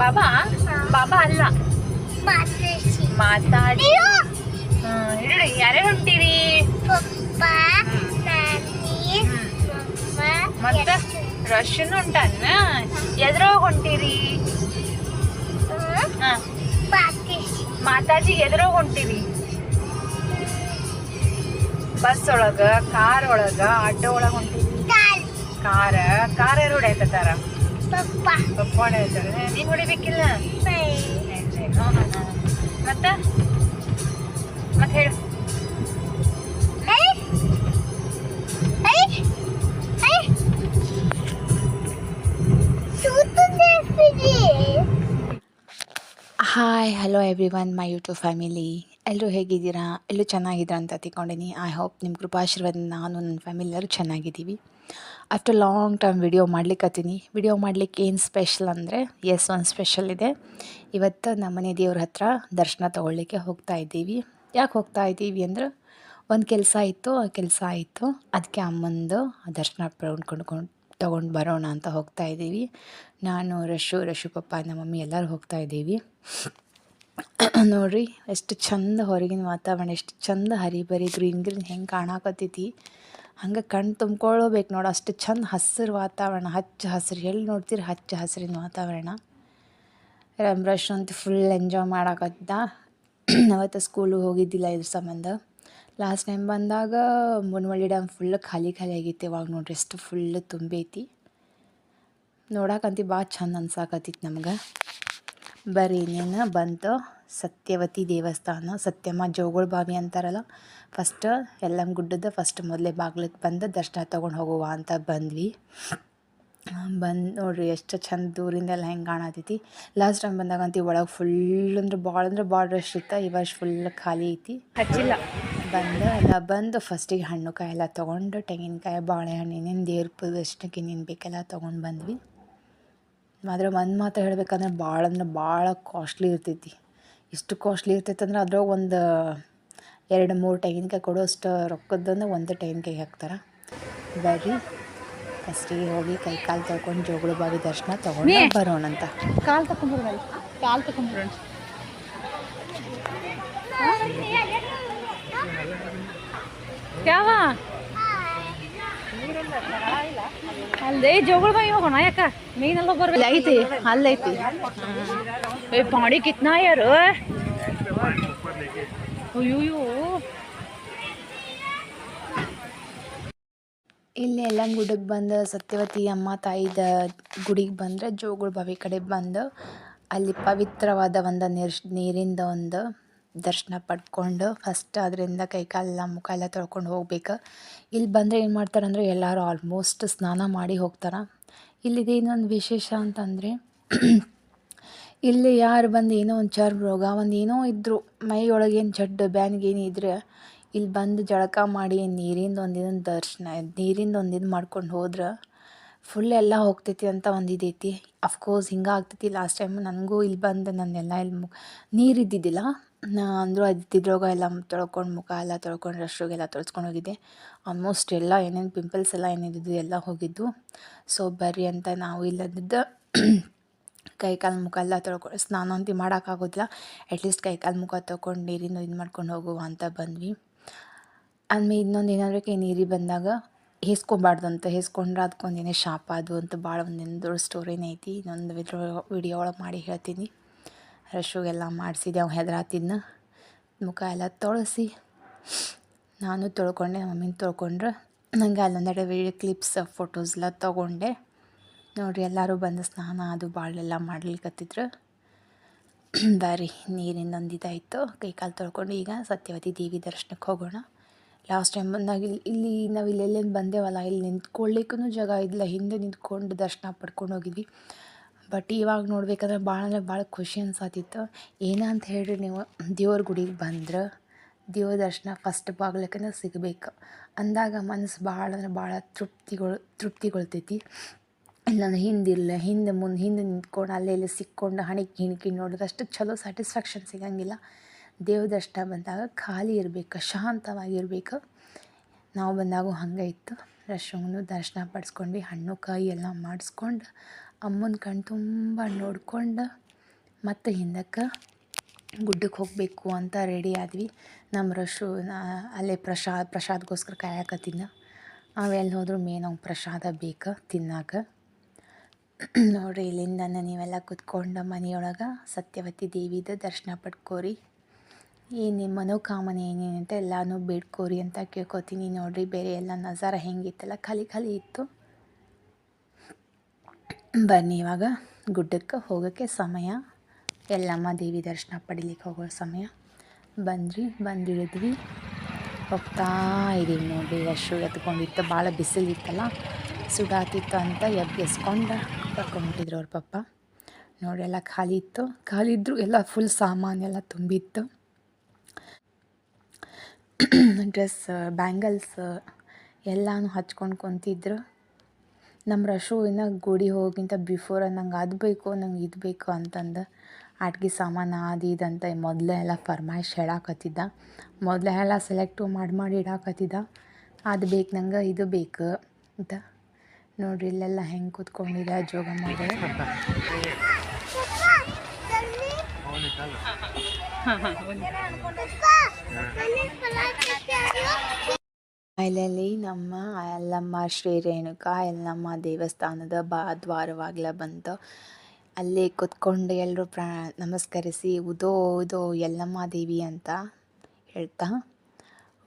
ಬಾಬಾ? ಬಾಬಾ ಅಲ್ಲ. ಮಾತಾಡಿ. ಹೇಳಿ ಯಾರ್ಯಾರು ಹೊಂಟಿರಿ? ಪಪ್ಪ ನಾನಿ ಮಮ್ಮ ಮತ್ತೆ? ರಶನ್ ಹೊಂಟನ್ನ ಎದ್ರೋಗ ಹೊಂಟಿರಿ? ಹಾ. ಪಾಕಿಸ್ ಮಾತಾಜಿ ಎದ್ರೋಗ ಹೊಂಟಿರಿ? ಬಸ್ ಒಳಗ ಕಾರ್ ಒಳಗ ಆಟೋ ಒಳಗ ಹೊಂಟಿರಿ? ಎರಡು ಕಾರ ಕಾರ್ ಯಾರು ಹೊಡ್ಯಾಕತ್ತಾರ ಪಪ್ಪ ಪಪ್ಪ ಹೊಡ್ಯಾಕತ್ತಾರ ನೀನ್ ಹೊಡಿಬೇಕಿಲ್ಲ ಬೈ ಮತ್ತ hello everyone my YouTube family ಎಲ್ಲರೂ ಹೇಗಿದ್ದೀರಾ? ಎಲ್ಲರೂ ಚೆನ್ನಾಗಿದ್ದೀರಾ ಅಂತ ತಿಳ್ಕೊಂಡಿನಿ ಐ ಹೋಪ್ ನಿಮ್ಮ ಕೃಪಾಶೀರ್ವಾದ ನಾನು ನನ್ನ ಫ್ಯಾಮಿಲಿ ಎಲ್ಲರೂ ಚೆನ್ನಾಗಿದ್ದೀವಿ. ಆಫ್ಟರ್ ಲಾಂಗ್ ಟೈಮ್ ವಿಡಿಯೋ ಮಾಡ್ಲಿಕ್ಕತ್ತೀನಿ ವಿಡಿಯೋ ಮಾಡ್ಲಿಕ್ಕೆ ಏನು ಸ್ಪೆಷಲ್ ಅಂದರೆ ಎಸ್ ಒಂದು ಸ್ಪೆಷಲ್ ಇದೆ. ಇವತ್ತು ನಮ್ಮನೆ ದೇವ್ರ ಹತ್ರ ದರ್ಶನ ತೊಗೊಳ್ಲಿಕ್ಕೆ ಹೋಗ್ತಾ ಇದ್ದೀವಿ. ಯಾಕೆ ಹೋಗ್ತಾ ಇದ್ದೀವಿ ಅಂದ್ರೆ, ಒಂದು ಕೆಲಸ ಇತ್ತು, ಆ ಕೆಲಸ ಆಯಿತು. ಅದಕ್ಕೆ ಅಮ್ಮಂದು ದರ್ಶನ ಪಡ್ಕೊಂಡು ತೊಗೊಂಡು ಬರೋಣ ಅಂತ ಹೋಗ್ತಾ ಇದ್ದೀವಿ. ನಾನು ರಶು ರಶು ಪಪ್ಪ, ನಮ್ಮ ಮಮ್ಮಿ ಎಲ್ಲರೂ ಹೋಗ್ತಾ ಇದ್ದೀವಿ. ನೋಡ್ರಿ, ಎಷ್ಟು ಚಂದ ಹೊರಗಿನ ವಾತಾವರಣ, ಎಷ್ಟು ಚಂದ ಹರಿಬರಿ ಗ್ರೀನ್ ಗ್ರೀನ್ ಹೆಂಗೆ ಕಾಣಾಕತ್ತೈತಿ. ಹಂಗೆ ಕಣ್ಣು ತುಂಬ್ಕೊಳ್ಳೋಬೇಕು ನೋಡಿ, ಅಷ್ಟು ಚಂದ ಹಸಿರು ವಾತಾವರಣ, ಹಚ್ಚ ಹಸಿರು. ಎಲ್ಲಿ ನೋಡ್ತೀರಿ ಹಚ್ಚ ಹಸಿರಿನ ವಾತಾವರಣ? ರಮ್ರಶ್ ಅಂತ ಫುಲ್ ಎಂಜಾಯ್ ಮಾಡಾಕತ್ತಿದ್ದ ಅವತ್ತು ಸ್ಕೂಲಿಗೆ ಹೋಗಿದ್ದಿಲ್ಲ ಇದ್ರ ಸಂಬಂಧ. ಲಾಸ್ಟ್ ಟೈಮ್ ಬಂದಾಗ ಮುನ್ವಳ್ಳಿ ಡ್ಯಾಮ್ ಫುಲ್ ಖಾಲಿ ಖಾಲಿ ಆಗೈತಿ ಇವಾಗ ನೋಡ್ರಿ, ಎಷ್ಟು ಫುಲ್ ತುಂಬೈತಿ. ನೋಡಕ್ಕಂತಿ ಭಾಳ ಚಂದ ಅನ್ಸಾಕತ್ತಿತ್ತು ನಮ್ಗೆ. ಬರ್ರಿ ಇನ್ನೇನು ಬಂತು ಸತ್ಯವತಿ ದೇವಸ್ಥಾನ ಸತ್ಯಮ್ಮ ಜೋಗುಳ ಬಾವಿ ಅಂತಾರಲ್ಲ? ಫಸ್ಟ್ ಎಲ್ಲಮ್ಮ ಗುಡ್ಡದ ಫಸ್ಟ್ ಮೊದಲೇ ಬಾಗ್ಲಿಗೆ ಬಂದು ದರ್ಶನ ತೊಗೊಂಡು ಹೋಗುವ ಅಂತ ಬಂದ್ವಿ. ಬಂದು ನೋಡ್ರಿ ಎಷ್ಟು ಚಂದ ದೂರಿಂದ ಎಲ್ಲ ಹೆಂಗೆ ಕಾಣತೈತಿ. ಲಾಸ್ಟ್ ಟೈಮ್ ಬಂದಾಗಂತಿ ಒಳಗೆ ಫುಲ್ ಅಂದ್ರೆ ಭಾಳ ಅಂದ್ರೆ ಭಾಳ ರಶ್ ಇತ್ತು ಈ ವರ್ಷ ಫುಲ್ ಖಾಲಿ ಐತಿ. ಹಚ್ಚಿಲ್ಲ. ಬಂದು ಎಲ್ಲ ಬಂದು ಫಸ್ಟಿಗೆ ಹಣ್ಣು ಕಾಯಿ ಎಲ್ಲ ತೊಗೊಂಡು ತೆಂಗಿನಕಾಯಿ ಬಾಳೆಹಣ್ಣು ಏನೇನು ದೇವ್ರ ಪ್ರದರ್ಶನಕ್ಕೆ ಏನೇನು ಬೇಕೆಲ್ಲ ತೊಗೊಂಡು ಬಂದ್ವಿ. ಆದ್ರೆ ಒಂದು ಮಾತು ಹೇಳ್ಬೇಕಂದ್ರೆ ಭಾಳ ಅಂದ್ರೆ ಭಾಳ ಕಾಸ್ಟ್ಲಿ ಇರ್ತೈತಿ. ಇಷ್ಟು ಕಾಸ್ಟ್ಲಿ ಇರ್ತೈತೆ ಅಂದ್ರೆ ಅದ್ರಾಗ ಒಂದು ಎರಡು ಮೂರು ತೆಂಗಿನ್ಕಾಯಿ ಕೊಡೋ ಅಷ್ಟು ರೊಕ್ಕದ್ದನ್ನು ಒಂದು ತೆಂಗಿನಕಾಯಿ ಹಾಕ್ತಾರೆ. ಬರ್ರಿ ಫಸ್ಟಿಗೆ ಹೋಗಿ ಕೈ ಕಾಲು ತೊಳ್ಕೊಂಡು ಜೋಗಳು ಬಾವಿ ದರ್ಶನ ತೊಗೊಂಡು ಬರೋಣಂತ ಕಾಲು ತಗೊಂಡ್ಬಿಡೋಣ ಕಾಲು ತಕೊಂಡ್ಬರೋಣ ಯಾವ? ಅಲ್ಲೇ ಜೋಗಳ ಬಾಯಿ ಹೋಗೋಣ ಯಾಕ? ಮೀನೆಲ್ಲ ಬರ್ಬೇಕು ಐತಿ ಅಲ್ಲೈತಿ ಏ ಪಾಡಿ ಕಿತ್ನಾ ಯಾರು? ಅಯ್ಯೋ ಇಲ್ಲಿ ಎಲ್ಲ ಗುಡಕ್ಕೆ ಬಂದು ಸತ್ಯವತಿ ಅಮ್ಮ ತಾಯಿದ ಗುಡಿಗೆ ಬಂದರೆ ಜೋಗುಳ ಬಾವಿ ಕಡೆ ಬಂದು. ಅಲ್ಲಿ ಪವಿತ್ರವಾದ ಒಂದು ನೀರಿಂದ ಒಂದು ದರ್ಶನ ಪಡ್ಕೊಂಡು ಫಸ್ಟ್ ಅದರಿಂದ ಕೈಕಾಲೆಲ್ಲ ಮುಖ ಎಲ್ಲ ತೊಳ್ಕೊಂಡು ಹೋಗ್ಬೇಕು. ಇಲ್ಲಿ ಬಂದರೆ ಏನು ಮಾಡ್ತಾರೆ ಅಂದರೆ ಎಲ್ಲರೂ ಆಲ್ಮೋಸ್ಟ್ ಸ್ನಾನ ಮಾಡಿ ಹೋಗ್ತಾರೆ. ಇಲ್ಲಿದೇನೊಂದು ವಿಶೇಷ ಅಂತಂದರೆ ಇಲ್ಲಿ ಯಾರು ಬಂದು ಏನೋ ಒಂದು ಚರ್ಮ ರೋಗ, ಒಂದು ಏನೋ ಇದ್ದರು ಮೈಯೊಳಗೇನು ಒಳಗೇನು ಜಡ್ಡು ಬ್ಯಾನ್ಗೇನು ಇದ್ರೆ ಇಲ್ಲಿ ಬಂದು ಜಳಕ ಮಾಡಿ ನೀರಿಂದ ಒಂದಿನ ದರ್ಶನ, ನೀರಿಂದ ಒಂದಿನ ಮಾಡ್ಕೊಂಡು ಹೋದ್ರೆ ಫುಲ್ ಎಲ್ಲ ಹೋಗ್ತೈತಿ ಅಂತ ಒಂದು ಇದೈತಿ ಅಫ್ಕೋರ್ಸ್ ಹಿಂಗೆ ಆಗ್ತೈತಿ. ಲಾಸ್ಟ್ ಟೈಮ್ ನನಗೂ ಇಲ್ಲಿ ಬಂದು ನನ್ನೆಲ್ಲ ಇಲ್ಲಿ ನೀರು ಇದ್ದಿದ್ದಿಲ್ಲ. ಅಂದರೂ ಅದಿದ್ರೋಗ ಎಲ್ಲ ತೊಳ್ಕೊಂಡು ಮುಖ ಎಲ್ಲ ತೊಳ್ಕೊಂಡು ರಶ್ರುಗೆಲ್ಲ ತೊಳ್ಸ್ಕೊಂಡು ಹೋಗಿದ್ದೆ. ಆಲ್ಮೋಸ್ಟ್ ಎಲ್ಲ ಏನೇನು ಪಿಂಪಲ್ಸ್ ಎಲ್ಲ ಏನಿದ್ದು ಎಲ್ಲ ಹೋಗಿದ್ದು. ಸೊ ಬರ್ರಿ ಅಂತ ನಾವು ಇಲ್ಲದಿದ್ದ ಕೈ ಕಾಲು ಮುಖ ಎಲ್ಲ ತೊಳ್ಕೊಂಡು ಸ್ನಾನ ಅಂತೂ ಮಾಡೋಕ್ಕಾಗೋದಿಲ್ಲ ಅಟ್ಲೀಸ್ಟ್ ಕೈ ಕಾಲು ಮುಖ ತೊಗೊಂಡು ನೀರಿಂದ ಇದು ಮಾಡ್ಕೊಂಡು ಹೋಗುವ ಅಂತ ಬಂದ್ವಿ. ಆಮೇಲೆ ಇನ್ನೊಂದು ಏನಾದರೂ ಕೈ ನೀರಿಗೆ ಬಂದಾಗ ಹೇಸ್ಕೊಬಾರ್ದು ಹೇಸ್ಕೊಬಾರ್ದಂತ ಹೇಸ್ಕೊಂಡ್ರೆ ಅದಕ್ಕೊಂದೇನೇ ಶಾಪ ಅದು ಅಂತ ಭಾಳ ಒಂದೇನು ದೊಡ್ಡ ಸ್ಟೋರಿನೇ ಐತಿ. ಇನ್ನೊಂದು ವಿಡಿಯೋ ಒಳಗೆ ಮಾಡಿ ಹೇಳ್ತೀನಿ. ರಶುಗೆಲ್ಲ ಮಾಡಿಸಿದೆ ಅವ್ನು ಹೆದರಾತಿದ್ನ. ಮುಖ ಎಲ್ಲ ತೊಳಸಿ ನಾನು ತೊಳ್ಕೊಂಡೆ ಮಮ್ಮಿನ ತೊಳ್ಕೊಂಡ್ರೆ. ನನಗೆ ಅಲ್ಲೊಂದೆಡೆ ವಿಡಿಯೋ ಕ್ಲಿಪ್ಸ್, ಫೋಟೋಸ್ ಎಲ್ಲ ತೊಗೊಂಡೆ. ನೋಡಿರಿ, ಎಲ್ಲರೂ ಬಂದು ಸ್ನಾನ ಅದು ಭಾಳೆಲ್ಲ ಮಾಡ್ಲಿಕ್ಕತ್ತಿದ್ರು ಬಾರಿ ನೀರಿಂದ ಒಂದಿದಾಯಿತು ಕೈ ಕಾಲು ತೊಳ್ಕೊಂಡು ಈಗ ಸತ್ಯವತಿ ದೇವಿ ದರ್ಶನಕ್ಕೆ ಹೋಗೋಣ. ಲಾಸ್ಟ್ ಟೈಮ್ ಬಂದಾಗ ಇಲ್ಲಿ ಇಲ್ಲಿ, ನಾವು ಇಲ್ಲೆಲ್ಲೇನು ಬಂದೇವಲ್ಲ, ಇಲ್ಲಿ ನಿಂತ್ಕೊಳ್ಳಿಕ್ಕೂ ಜಾಗ ಇಲ್ಲ ಹಿಂದೆ ನಿಂತ್ಕೊಂಡು ದರ್ಶನ ಪಡ್ಕೊಂಡು ಹೋಗಿದ್ವಿ. ಬಟ್ ಇವಾಗ ನೋಡ್ಬೇಕಂದ್ರೆ ಭಾಳ ಅಂದ್ರೆ ಭಾಳ ಖುಷಿ ಅನ್ಸತ್ತಿತ್ತು ಏನಂತ ಹೇಳಿರಿ ನೀವು? ದೇವ್ರ ಗುಡಿಗೆ ಬಂದ್ರೆ ದೇವ್ರ ದರ್ಶನ ಫಸ್ಟ್ ಬಾಗ್ಲಕ್ಕನ ಸಿಗಬೇಕು. ಅಂದಾಗ ಮನಸ್ಸು ಭಾಳ ಅಂದ್ರೆ ಭಾಳ ತೃಪ್ತಿಗೊಳ್, ತೃಪ್ತಿಗೊಳ್ತೈತಿ. ನಾನು ಹಿಂದಿಲ್ಲ, ಹಿಂದೆ ಮುಂದೆ, ಹಿಂದೆ ನಿಂತ್ಕೊಂಡು ಅಲ್ಲೇ ಇಲ್ಲಿ ಸಿಕ್ಕೊಂಡು ಹಣಿಕೆ ಹಿಣಿಕಿ ನೋಡಿದ್ರೆ ಅಷ್ಟು ಚಲೋ ಸ್ಯಾಟಿಸ್ಫ್ಯಾಕ್ಷನ್ ಸಿಗಂಗಿಲ್ಲ. ದೇವ್ರ ದರ್ಶನ ಬಂದಾಗ ಖಾಲಿ ಇರಬೇಕು, ಶಾಂತವಾಗಿರ್ಬೇಕು. ನಾವು ಬಂದಾಗೂ ಹಂಗೆ ಇತ್ತು. ರಶ್ಮನ್ನು ದರ್ಶನ ಪಡಿಸ್ಕೊಂಡ್ವಿ, ಹಣ್ಣು, ಕಾಯಿ ಎಲ್ಲ ಮಾಡಿಸ್ಕೊಂಡು ಅಮ್ಮನ ಕಣ್ಣು ತುಂಬ ನೋಡ್ಕೊಂಡು ಮತ್ತು ಹಿಂದಕ್ಕೆ ಗುಡ್ಡಕ್ಕೆ ಹೋಗಬೇಕು ಅಂತ ರೆಡಿ ಆದ್ವಿ. ನಮ್ಮ ರಶು ಅಲ್ಲೇ ಪ್ರಸಾದ ಪ್ರಸಾದಗೋಸ್ಕರ ಕಾಯಕತ್ತಿದ್ನ ಅವೆಲ್ಲಿ ಹೋದರೂ ಮೇನ್ ಅವ್ನು ಪ್ರಸಾದ ಬೇಕು ತಿನ್ನಾಕ. ನೋಡಿರಿ ಇಲ್ಲಿಂದ ನೀವೆಲ್ಲ ಕುತ್ಕೊಂಡು ಮನೆಯೊಳಗೆ ಸತ್ಯವತಿ ದೇವಿದ ದರ್ಶನ ಪಡ್ಕೋರಿ. ಈ ನಿಮ್ಮ ಮನೋಕಾಮನೆ ಏನೇನಂತ ಎಲ್ಲನೂ ಬೇಡ್ಕೋರಿ ಅಂತ ಕೇಳ್ಕೊತೀನಿ ನೋಡಿರಿ. ಬೇರೆ ಎಲ್ಲ ನಜಾರ ಹೆಂಗಿತ್ತಲ್ಲ, ಖಾಲಿ ಖಾಲಿ ಇತ್ತು. ಬನ್ನಿ ಇವಾಗ ಗುಡ್ಡಕ್ಕೆ ಹೋಗೋಕ್ಕೆ ಸಮಯ. ಎಲ್ಲಮ್ಮ ದೇವಿ ದರ್ಶನ ಪಡಿಲಿಕ್ಕೆ ಹೋಗೋ ಸಮಯ. ಬಂದ್ರಿ, ಬಂದಿಳಿದ್ವಿ. ಹೋಗ್ತಾ ಇದ್ದೀವಿ ನೋಡಿ ಅಶು ಎತ್ಕೊಂಡಿತ್ತು, ಭಾಳ ಬಿಸಿಲಿತ್ತಲ್ಲ. ಸುಡಾತಿತ್ತು ಅಂತ ಎಬ್ಬಿಸ್ಕೊಂಡು ಕರ್ಕೊಂಡ್ಬಿಟ್ಟಿದ್ರು ಅವ್ರ ಪಪ್ಪ. ನೋಡಿ, ಎಲ್ಲ ಖಾಲಿ ಇತ್ತು. ಖಾಲಿ ಇದ್ದರು ಎಲ್ಲ ಫುಲ್ ಸಾಮಾನೆಲ್ಲ ತುಂಬಿತ್ತು. ಡ್ರೆಸ್ ಬ್ಯಾಂಗಲ್ಸ್ ಎಲ್ಲನೂ ಹಚ್ಕೊಂಡು ಕುಂತಿದ್ರು. ನಮ್ಮ ರಶು ಇನ್ನು ಗುಡಿ ಹೋಗಿಂತ ಬಿಫೋರ್ ನಂಗೆ ಅದು ಬೇಕು ನಂಗೆ ಇದು ಬೇಕು ಅಂತಂದು. ಆಟ್ಗೆ ಸಾಮಾನು ಅದು ಇದು ಅಂತ ಮೊದಲೇ ಎಲ್ಲ ಫರ್ಮಾಯಿಶ್ ಹೇಳಾಕತ್ತಿದ್ದ. ಮೊದಲೇ ಎಲ್ಲ ಸೆಲೆಕ್ಟು ಮಾಡಿ ಮಾಡಿ ಇಡಾಕತ್ತಿದ್ದ. ಅದು ಬೇಕು ನಂಗೆ ಇದು ಬೇಕು ಅಂತ. ನೋಡಿರಿ ಇಲ್ಲೆಲ್ಲ ಹೆಂಗೆ ಕೂತ್ಕೊಂಡಿದೆ ಜೋಗಮ್ಮಗಳು ಆಮೇಲೆ ನಮ್ಮ ಯಲ್ಲಮ್ಮ ಶ್ರೀ ರೇಣುಕಾ ಯಲ್ಲಮ್ಮ ದೇವಸ್ಥಾನದ ಬಾ ದ್ವಾರವಾಗ್ಲ ಬಂತು ಅಲ್ಲಿ ಕುತ್ಕೊಂಡು ಎಲ್ಲರೂ ಪ್ರಾ ನಮಸ್ಕರಿಸಿ, ಉದೋ ಉದೋ, ಯಲ್ಲಮ್ಮ ದೇವಿ ಅಂತ ಹೇಳ್ತಾ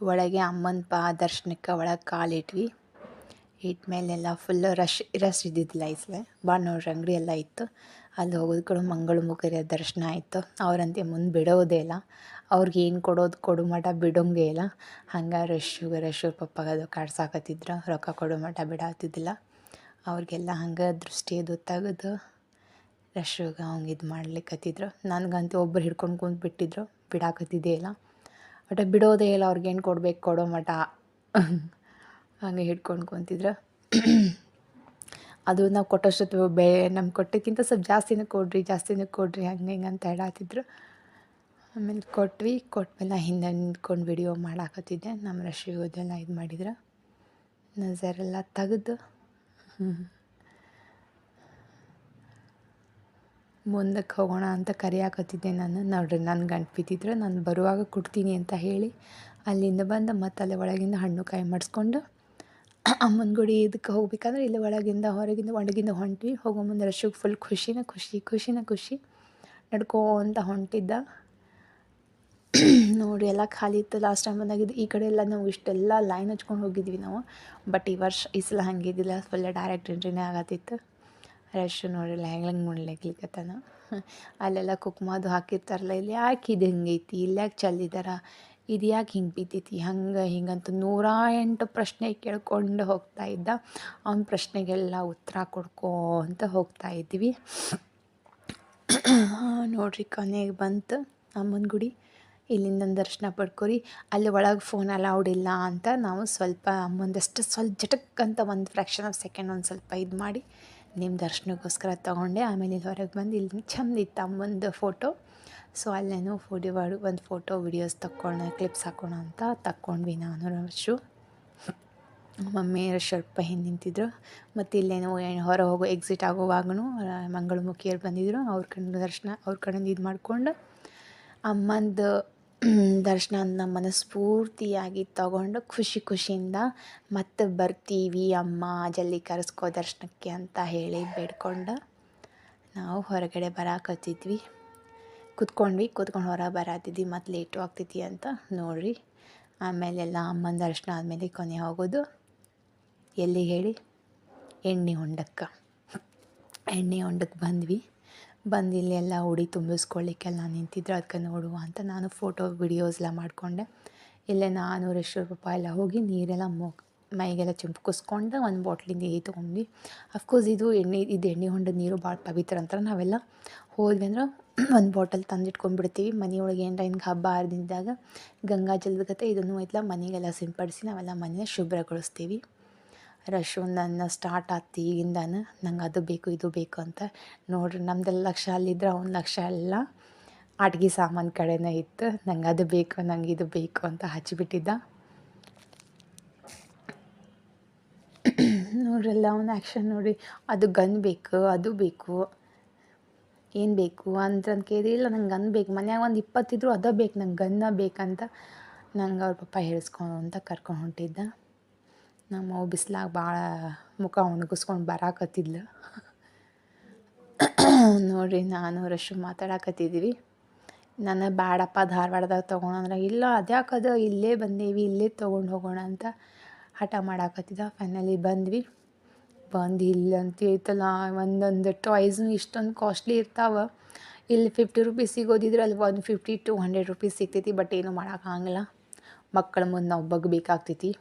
ಒಳಗೆ ಅಮ್ಮನ ಪಾ ದರ್ಶನಕ್ಕೆ ಒಳಗೆ ಕಾಲಿಟ್ವಿ. ಇಟ್ಮೇಲೆಲ್ಲ ಫುಲ್ ರಶ್ ರಶ್ ಇದ್ದಿದ್ದಿಲ್ಲ ಈ ಸಲ ನೋಡ್ರಿ ಅಂಗಡಿ ಎಲ್ಲ ಇತ್ತು. ಅಲ್ಲಿ ಹೋಗೋದು ಕೂಡ ಮಂಗಳ ಮುಖರಿಯ ದರ್ಶನ ಆಯಿತು. ಅವರಂತೆ ಮುಂದೆ ಬಿಡೋದೇ ಇಲ್ಲ. ಅವ್ರಿಗೆ ಏನು ಕೊಡೋದು ಕೊಡು ಮಠ ಬಿಡೋಂಗೇ ಇಲ್ಲ. ಹಂಗೆ ರಶ್ಶು ರಶ್ಶು ಪಪ್ಪಾಗ ಅದು ಕಾಡ್ಸಾಕತ್ತಿದ್ರು. ರೊಕ್ಕ ಕೊಡೋ ಮಠ ಬಿಡಾತಿದ್ದಿಲ್ಲ. ಅವ್ರಿಗೆಲ್ಲ ಹಂಗೆ ದೃಷ್ಟಿ ಅದು ತೆಗೆದು ರಶ್ಶುಗೆ ಅವಂಗೆ ಇದು ಮಾಡ್ಲಿಕ್ಕತ್ತಿದ್ರು ನನಗಂತೂ ಒಬ್ಬರು ಹಿಡ್ಕೊಂಡು ಕುಂತು ಬಿಟ್ಟಿದ್ರು ಬಿಡಾಕತ್ತಿದ್ದೇ ಇಲ್ಲ. ಬಟ್ ಬಿಡೋದೇ ಇಲ್ಲ. ಅವ್ರಿಗೇನು ಕೊಡ್ಬೇಕು ಕೊಡೋ ಮಟ ಹಂಗೆ ಹಿಡ್ಕೊಂಡು ಕುಂತಿದ್ರು? ಅದು ನಾವು ಕೊಟ್ಟಷ್ಟು ಬೇ ನಮ್ಗೆ ಕೊಟ್ಟಕ್ಕಿಂತ ಸ್ವಲ್ಪ ಜಾಸ್ತಿನೇ ಕೊಡ್ರಿ ಜಾಸ್ತಿನೇ ಕೊಡ್ರಿ, ಹಂಗೆ ಹಿಂಗೆ ಅಂತ ಹೇಳಾತಿದ್ರು. ಆಮೇಲೆ ಕೊಟ್ವಿ, ಕೊಟ್ಮೇಲೆ ಹಿಂದೆ ನಿಂತ್ಕೊಂಡು ವಿಡಿಯೋ ಮಾಡಾಕತ್ತಿದ್ದೆ. ನಮ್ಮ ರಶ್ಮಿ ಅದೆಲ್ಲ ಇದು ಮಾಡಿದ್ರು? ನಜರೆಲ್ಲ ತೆಗೆದು. ಮುಂದಕ್ಕೆ ಹೋಗೋಣ ಅಂತ ಕರೆಯಾಕತ್ತಿದ್ದೆ ನಾನು. ನೋಡ್ರಿ ನನ್ನ ಗಂಟು ಬಿದ್ದಿದ್ರು ನಾನು ಬರುವಾಗ ಕೊಡ್ತೀನಿ ಅಂತ ಹೇಳಿ, ಅಲ್ಲಿಂದ ಬಂದು ಮತ್ತೆ ಅಲ್ಲಿ ಒಳಗಿಂದ ಹಣ್ಣು ಕಾಯಿ ಮಾಡಿಸ್ಕೊಂಡು ಅಮ್ಮನ ಗುಡಿ ಇದಕ್ಕೆ ಹೋಗ್ಬೇಕಂದ್ರೆ ಇಲ್ಲಿ ಒಳಗಿಂದ ಹೊರಗಿಂದ ಒಳಗಿಂದ ಹೊಂಟ್ವಿ. ಹೋಗೋ ಮುಂದೆ ರಶ್ಮಿಗೆ ಫುಲ್ ಖುಷಿನ ಖುಷಿ ಖುಷಿನ ಖುಷಿ. ನಡ್ಕೋತ ಹೊಂಟಿದ್ದ. ನೋಡಿ ಎಲ್ಲ ಖಾಲಿ ಇತ್ತು. ಲಾಸ್ಟ್ ಟೈಮ್ ಬಂದಾಗಿದ್ದು ಈ ಕಡೆ ಎಲ್ಲ ನಾವು ಇಷ್ಟೆಲ್ಲ ಲೈನ್ ಹಚ್ಕೊಂಡು ಹೋಗಿದ್ವಿ ನಾವು. ಬಟ್ ಈ ವರ್ಷ ಈ ಸಲ ಹಂಗಿದ್ದಿಲ್ಲ ಫುಲ್ ಡೈರೆಕ್ಟ್ ಎಂಟ್ರಿನೇ ಆಗತ್ತಿತ್ತು. ರಶ್ ನೋಡಿ ಹೆಂಗೆ ಹೆಂಗೆ ಮುಡ್ಲಿಕ್ಲಿಕತ್ತಾನ ಅಲ್ಲೆಲ್ಲ ಕುಕ್ಮಾದು ಹಾಕಿರ್ತಾರಲ್ಲ, ಇಲ್ಲಿ ಯಾಕೆ ಇದು ಹಿಂಗೈತಿ? ಇಲ್ಲಿ ಯಾಕೆ ಚಲ್ಲಿದಾರ ಇದು ಯಾಕೆ ಹಿಂಗೆ ಬಿದ್ದೈತಿ? ಹಂಗೆ ಹಿಂಗಂತ ನೂರ ಎಂಟು ಪ್ರಶ್ನೆ ಕೇಳ್ಕೊಂಡು ಹೋಗ್ತಾ ಇದ್ದ. ಅವನ ಪ್ರಶ್ನೆಗೆಲ್ಲ ಉತ್ತರ ಕೊಡ್ಕೋಂತ ಹೋಗ್ತಾ ಇದ್ವಿ. ನೋಡ್ರಿ ಕೊನೆಗೆ ಬಂತು ಅಮ್ಮನ ಗುಡಿ. ಇಲ್ಲಿಂದ ದರ್ಶನ ಪಡ್ಕೊರಿ. ಅಲ್ಲಿ ಒಳಗೆ ಫೋನ್ ಅಲೌಡ್ ಇಲ್ಲ ಅಂತ ನಾವು ಸ್ವಲ್ಪ ಅಮ್ಮಂದಷ್ಟು ಸ್ವಲ್ಪ ಜಟಕ್ ಅಂತ ಒಂದು ಫ್ರ್ಯಾಕ್ಷನ್ ಆಫ್ ಸೆಕೆಂಡ್ ಒಂದು ಸ್ವಲ್ಪ ಇದು ಮಾಡಿ ನಿಮ್ಮ ದರ್ಶನಕ್ಕೋಸ್ಕರ ತೊಗೊಂಡೆ. ಆಮೇಲೆ ಇಲ್ಲಿ ಹೊರಗೆ ಬಂದು ಇಲ್ಲಿ ಚಂದ ಇತ್ತು ಅಮ್ಮಂದು ಫೋಟೋ ಸೊ ಅಲ್ಲೇನೋ ಫೋಟೋ ಒಂದು ಫೋಟೋ ವಿಡಿಯೋಸ್ ತಕ್ಕೊಳ್ಳೋಣ ಕ್ಲಿಪ್ಸ್ ಹಾಕೋಣ ಅಂತ ತಕ್ಕೊಂಡ್ವಿ ನಾನು ರಶು ಮಮ್ಮಿ ಸ್ವಲ್ಪ ಹಿಂದೆ ನಿಂತಿದ್ರು. ಮತ್ತು ಇಲ್ಲೇನೋ ಹೊರ ಹೋಗೋ ಎಕ್ಸಿಟ್ ಆಗೋವಾಗೂ ಮಂಗಳಮುಖಿಯರು ಬಂದಿದ್ದರು ಅವ್ರ ಕಣ್ಣು ದರ್ಶನ, ಅವ್ರ ಕಡೆಯಿಂದ ಇದು ಮಾಡಿಕೊಂಡು, ಅಮ್ಮಂದು ದರ್ಶನ ಮನಸ್ಫೂರ್ತಿಯಾಗಿ ತಗೊಂಡು ಖುಷಿ ಖುಷಿಯಿಂದ ಮತ್ತೆ ಬರ್ತೀವಿ, ಅಮ್ಮ, ಜಲ್ಲಿ ಕರೆಸ್ಕೋ ದರ್ಶನಕ್ಕೆ ಅಂತ ಹೇಳಿ ಬೇಡ್ಕೊಂಡು ನಾವು ಹೊರಗಡೆ ಬರಾಕತ್ತಿದ್ವಿ. ಕುತ್ಕೊಂಡ್ವಿ, ಕುತ್ಕೊಂಡು ಹೊರಗೆ ಬರತ್ತಿದ್ವಿ ಮತ್ತು ಲೇಟು ಆಗ್ತೈತಿ ಅಂತ ನೋಡ್ರಿ. ಆಮೇಲೆಲ್ಲ ಅಮ್ಮನ ದರ್ಶನ ಆದಮೇಲೆ ಕೊನೆ ಹೋಗೋದು. ಎಲ್ಲಿ ಹೇಳಿ? ಎಣ್ಣೆ ಹೊಂಡಕ್ಕೆ. ಎಣ್ಣೆ ಹೊಂಡಕ್ಕೆ ಬಂದ್ವಿ. ಬಂದು ಇಲ್ಲೆಲ್ಲ ಉಡಿ ತುಂಬಿಸ್ಕೊಳ್ಳಿಕ್ಕೆಲ್ಲ ನಿಂತಿದ್ರು ಅದಕ್ಕೆ ನೋಡುವ ಅಂತ ನಾನು ಫೋಟೋ ವಿಡಿಯೋಸ್ ಎಲ್ಲ ಮಾಡಿಕೊಂಡೆ. ಇಲ್ಲೇ ನಾನು ರೇಶ್ವರ್ ಪಪ್ಪ ಎಲ್ಲ ಹೋಗಿ ನೀರೆಲ್ಲ ಮೊ, ಮೈಗೆಲ್ಲ ಚಿಂಪ್ಕಿಸ್ಕೊಂಡು ಒಂದು ಬಾಟ್ಲಿಂದ ನೀರು ತೊಗೊಂಡ್ವಿ. ಅಫ್ಕೋರ್ಸ್ ಇದು ಎಣ್ಣೆ ಇದು ಎಣ್ಣೆ ಹೊಂಡದ ನೀರು ಭಾಳ ಪವಿತ್ರ ಅಂತಾರೆ ನಾವೆಲ್ಲ. ಹೋದ್ವಿ ಅಂದ್ರೆ ಒಂದು ಬಾಟಲ್ ತಂದಿಟ್ಕೊಂಡ್ಬಿಡ್ತೀವಿ. ಮನೆಯೊಳಗೆ ಏನರ ಹಿಂಗೆ ಹಬ್ಬ ಹರಿದಿದ್ದಾಗ ಗಂಗಾ ಜಲದ ಕತೆ ಇದನ್ನು ಐತಲ್ಲ ಮನೆಗೆಲ್ಲ ಸಿಂಪಡಿಸಿ ನಾವೆಲ್ಲ ಮನೆಯ ಶುಭ್ರಗೊಳಿಸ್ತೀವಿ. ರಶ್ ನನ್ನ ಸ್ಟಾರ್ಟ್ ಆಯ್ತು ಈಗಿಂದಾನು ನಂಗೆ ಅದು ಬೇಕು, ಇದು ಬೇಕು ಅಂತ ನೋಡ್ರಿ. ನಮ್ದೆಲ್ಲ ಲಕ್ಷ ಅಲ್ಲಿದ್ರೆ ಅವ್ನ ಲಕ್ಷ ಎಲ್ಲ ಆಟ್ಗೆ ಸಾಮಾನು ಕಡೆನೇ ಇತ್ತು. ನಂಗೆ ಅದು ಬೇಕು, ನಂಗೆ ಇದು ಬೇಕು ಅಂತ ಹಚ್ಚಿಬಿಟ್ಟಿದ್ದ ನೋಡ್ರಲ್ಲ ಅವನ ಆ್ಯಕ್ಷನ್ ನೋಡಿ ಅದು ಗನ್ ಬೇಕು, ಅದು ಬೇಕು. ಏನು ಬೇಕು ಅಂತಂದು ಕೇಳಿದ್ರೆ ಇಲ್ಲ ನಂಗೆ ಗನ್ ಬೇಕು. ಮನ್ಯಾಗ ಒಂದು ಇಪ್ಪತ್ತಿದ್ರು ಅದ ಬೇಕು, ನಂಗೆ ಗನ್ನ ಬೇಕಂತ ನಂಗೆ ಅವ್ರ ಪಪ್ಪ ಹೇಳಿಸ್ಕೊಂಡು ಅಂತ ಕರ್ಕೊಂಡು ಹೊಂಟಿದ್ದ. ನಮ್ಮ ಅವ್ವ ಬಿಸ್ಲಾಗ ಭಾಳ ಮುಖ ಒಣಗಿಸ್ಕೊಂಡು ಬರಾಕತ್ತಿದ್ಲು. ನೋಡಿರಿ, ನಾನು ರಶು ಮಾತಾಡಕತ್ತಿದ್ದೀವಿ. ನಾನು ಬ್ಯಾಡಪ್ಪ ಧಾರವಾಡದಾಗ ತೊಗೊಂಡ್ರೆ ಇಲ್ಲ ಅದ್ಯಾಕದು ಇಲ್ಲೇ ಬಂದೇವಿ, ಇಲ್ಲೇ ತೊಗೊಂಡು ಹೋಗೋಣ ಅಂತ ಹಠ ಮಾಡಾಕತ್ತಿದ್ದ ಫೈನಲಿ ಬಂದ್ವಿ. ಬಂದು ಇಲ್ಲಿ ಅಂತ ಐತಲ್ಲ ಒಂದೊಂದು ಟಾಯ್ಸು ಇಷ್ಟೊಂದು ಕಾಸ್ಟ್ಲಿ ಇರ್ತಾವೆ. ಇಲ್ಲಿ ಫಿಫ್ಟಿ ರುಪೀಸ್ ಸಿಗೋದಿದ್ರೆ ಅಲ್ಲಿ ಒಂದು ಫಿಫ್ಟಿ ಟು ಹಂಡ್ರೆಡ್ ರುಪೀಸ್ ಸಿಗ್ತೈತಿ ಬಟ್ ಏನು ಮಾಡೋಕ್ಕಾಗಲ್ಲ ಮಕ್ಕಳ ಮುಂದೆ ನಾವು ಬಗ್ಬೇಕಾಗ್ತೈತಿ.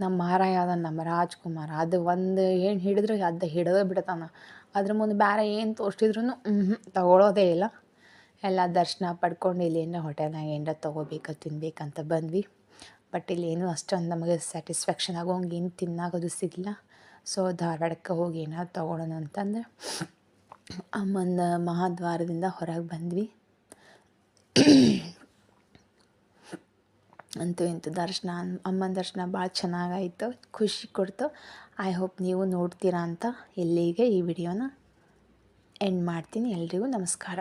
ನಮ್ಮ ಮಹಾರಾಯ ಅದ ನಮ್ಮ ರಾಜ್ಕುಮಾರ. ಅದು ಒಂದು ಏನು ಹಿಡಿದ್ರೆ ಅದು ಹಿಡಿದೇ ಬಿಡತಾನ. ಅದ್ರ ಮುಂದೆ ಬೇರೆ ಏನು ತೋರಿಸಿದ್ರು ತಗೊಳ್ಳೋದೇ ಇಲ್ಲ. ಎಲ್ಲ ದರ್ಶನ ಪಡ್ಕೊಂಡು ಇಲ್ಲಿ ಏನರ ಹೋಟೆಲ್ನಾಗ ಏನರ ತೊಗೋಬೇಕು, ತಿನ್ಬೇಕಂತ ಬಂದ್ವಿ. ಬಟ್ ಇಲ್ಲಿ ಏನು ಅಷ್ಟೊಂದು ನಮಗೆ ಸ್ಯಾಟಿಸ್ಫ್ಯಾಕ್ಷನ್ ಆಗೋಂಗೆ ಏನು ತಿನ್ನಾಗೋದು ಸಿಗಲಿಲ್ಲ. ಸೊ ಧಾರವಾಡಕ್ಕೆ ಹೋಗಿ ಏನಾದ್ರು ತೊಗೊಳೋಣ ಅಂತಂದ್ರೆ ಅಮ್ಮನ ಮಹಾದ್ವಾರದಿಂದ ಹೊರಗೆ ಬಂದ್ವಿ. ಅಂತೂ ಇಂತೂ ದರ್ಶನ, ಅಮ್ಮನ ದರ್ಶನ ಭಾಳ ಚೆನ್ನಾಗಾಯಿತು, ಖುಷಿ ಕೊಡ್ತು. ಐ ಹೋಪ್ ನೀವು ನೋಡ್ತೀರಾ ಅಂತ ಇಲ್ಲಿಗೆ ಈ ವಿಡಿಯೋನ ಎಂಡ್ ಮಾಡ್ತೀನಿ. ಎಲ್ರಿಗೂ ನಮಸ್ಕಾರ.